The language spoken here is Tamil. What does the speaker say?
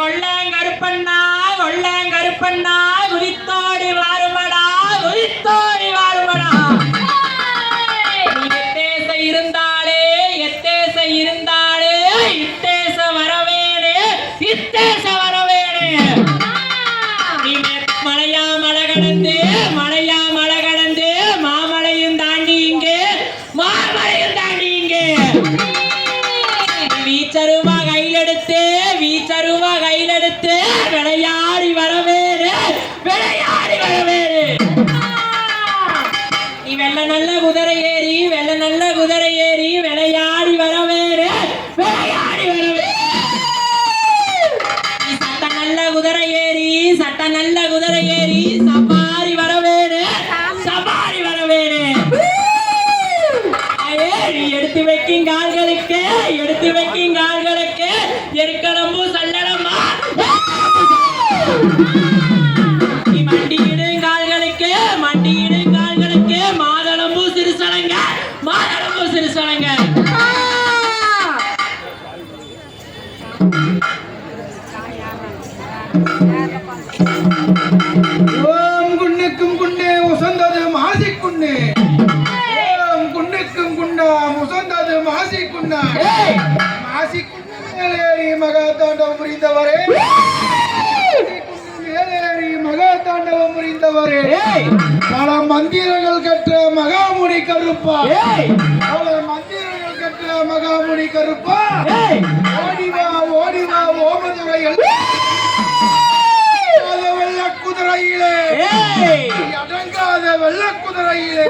கொள்ளங்கருப்பண்ணா கொள்ளங்கருப்பண்ணா. வீச்சருவா கையிலெடுத்து வீச்சருவா கையிலெடுத்து விளையாடி வரவேறு விளையாடி வரவேறு. நீ வெள்ள நல்ல குதிரையே. எடுத்து வைக்கிங்க ஆள்களுக்கு எருக்கடம்பு சல்லடமா நீ மண்டியிடும் கால்களுக்கு மண்டியிடும் மாதளம்பு சிறுசலங்க. மாதளம்பு சிறுசலங்க. ஓம் குண்ணுக்கும் குண்டே உசந்தது மாசி குண்ணே குண்டா. மாசி குண்டு மேலேறி மகா தாண்டவம் புரிந்தவரே மாசி குண்டு மேலேறி மகா தாண்டவம் புரிந்தவரே பல மந்திரங்கள் கற்ற மகாமுனி கருப்பா. பல மந்திரங்கள் கற்ற மகாமுனி கருப்பா. ஓடிவா ஓடிவா ஓமதுரையில் வெள்ள குதிரையிலே. அடங்காத வெள்ள குதிரையிலே